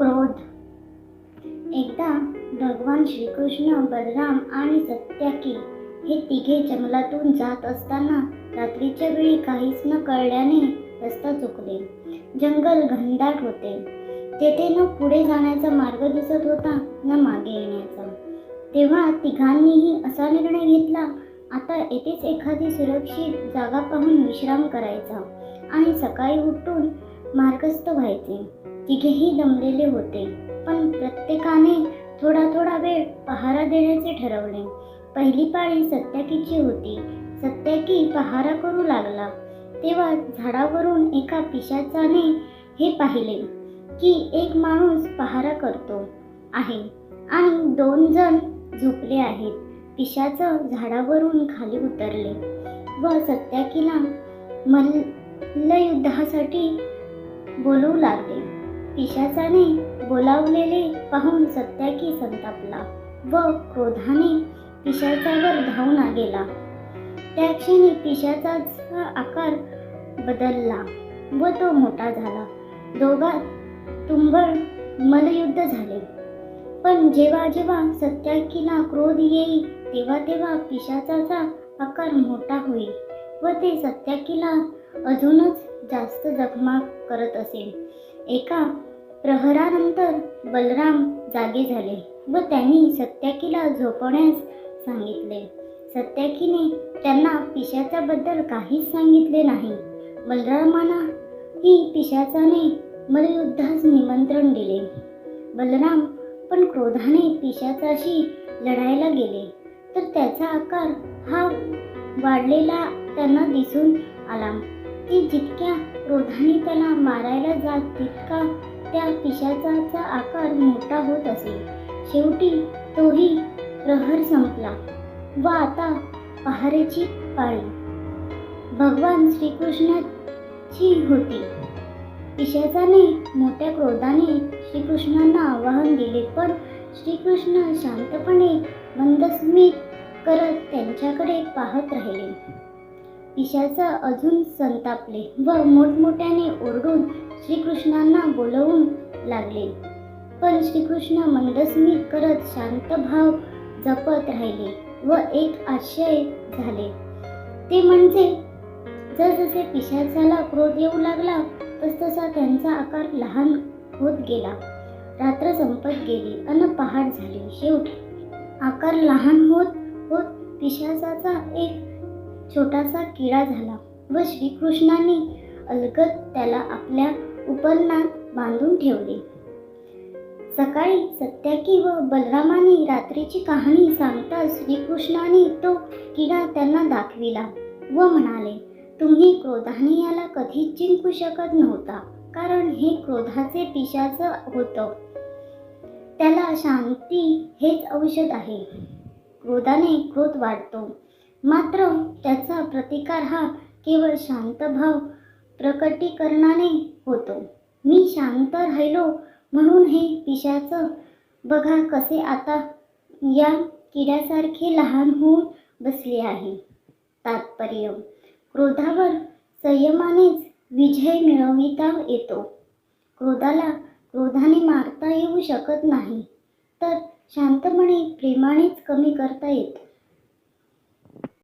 क्रोध. एकदा भगवान श्रीकृष्ण बलराम आणि सत्याकी हे तिघे जंगलातून जात असताना रात्रीच्या वेळी काहीच न कळल्याने रस्ता चुकले. जंगल घनदाट होते. तेथे न पुढे जाण्याचा मार्ग दिसत होता न मागे येण्याचा. तेव्हा तिघांनीही असा निर्णय घेतला आता येथेच एखादी सुरक्षित जागा पाहून विश्राम करायचा आणि सकाळी उठून मार्गस्थ व्हायचे. तिघेही दमलेले होते. पण प्रत्येकाने थोडा थोडा वेळ पहारा देण्याचे ठरवले. पहिली पाळी सत्याकीची होती. सत्याकी पहारा करू लागला. तेव्हा झाडावरून एका पिशाचाने हे पाहिले की एक माणूस पहारा करतो आहे आणि दोन जण झोपले आहेत. पिशाचं झाडावरून खाली उतरले व सत्याकीला मल्लयुद्धासाठी बोलवू लागले. पिशाचाने बोलावलेले पाहून सत्याकी संतापला व क्रोधाने पिशाचावर धावून गेला. त्या क्षणी पिशाचाचा आकार बदलला व तो मोठा झाला. दोघात तुंबळ मलयुद्ध झाले. पण जेव्हा जेव्हा सत्याकीला क्रोध येईल तेव्हा तेव्हा पिशाचाचा आकार मोठा होईल व ते सत्याकीला अजूनच जास्त जखमा करत असेल. एका प्रहरानंतर बलराम जागे झाले व त्यांनी सत्याकीला झोपवण्यास सांगितले. सत्याकीने त्यांना पिशाच्याबद्दल काहीच सांगितले नाही. बलरामांना ही पिशाचाने मलयुद्धास निमंत्रण दिले. बलराम पण क्रोधाने पिशाचाशी लढायला गेले. तर त्याचा आकार हा वाढलेला त्यांना दिसून आला. ती जितक्या क्रोधाने त्याला मारायला जात तितका त्या पिशाचाचा आकार मोठा होत असे. शेवटी तोही प्रहर संपला व आता पहारेची पाळी. भगवान श्रीकृष्णाची होती. पिशाचाने मोठ्या क्रोधाने श्रीकृष्णांना आवाहन दिले पण श्रीकृष्ण शांतपणे मंदस्मित करत त्यांच्याकडे पाहत राहिले. पिशाचा अजून संतापले व मोठमोठ्याने ओरडून श्रीकृष्णांना बोलवून लागले. पण श्रीकृष्ण मंदस्मित करत शांत भाव जपत राहिले व एक आशय झाले. ते म्हणजे जसजसे पिशाचाला क्रोध येऊ लागला तसतसा त्यांचा आकार लहान होत गेला. रात्र संपत गेली अन पहाट झाली. शेवटी आकार लहान होत होत पिशाचाचा एक छोटासा किडा झाला व श्रीकृष्णाने अलगद त्याला आपल्या उपलनात बांधून ठेवले. सकाळी सत्याकी व बलरामाने रात्रीची कहाणी सांगता श्रीकृष्णाने तो किडा त्यांना दाखविला व म्हणाले तुम्ही क्रोधाने याला कधीच जिंकू शकत नव्हता कारण हे क्रोधाचे पिशाचं होतं. त्याला शांती हेच औषध आहे. क्रोधाने क्रोध वाढतो. मात्र त्याचा प्रतिकार हा केवळ शांतभाव प्रकटीकरणाने होतो. मी शांत राहिलो म्हणून हे पिशाचं बघा कसे आता या किड्यासारखे लहान होऊन बसले आहे. तात्पर्य क्रोधावर संयमानेच विजय मिळविता येतो. क्रोधाला क्रोधाने मारता येऊ शकत नाही तर शांतपणे प्रेमानेच कमी करता येतो.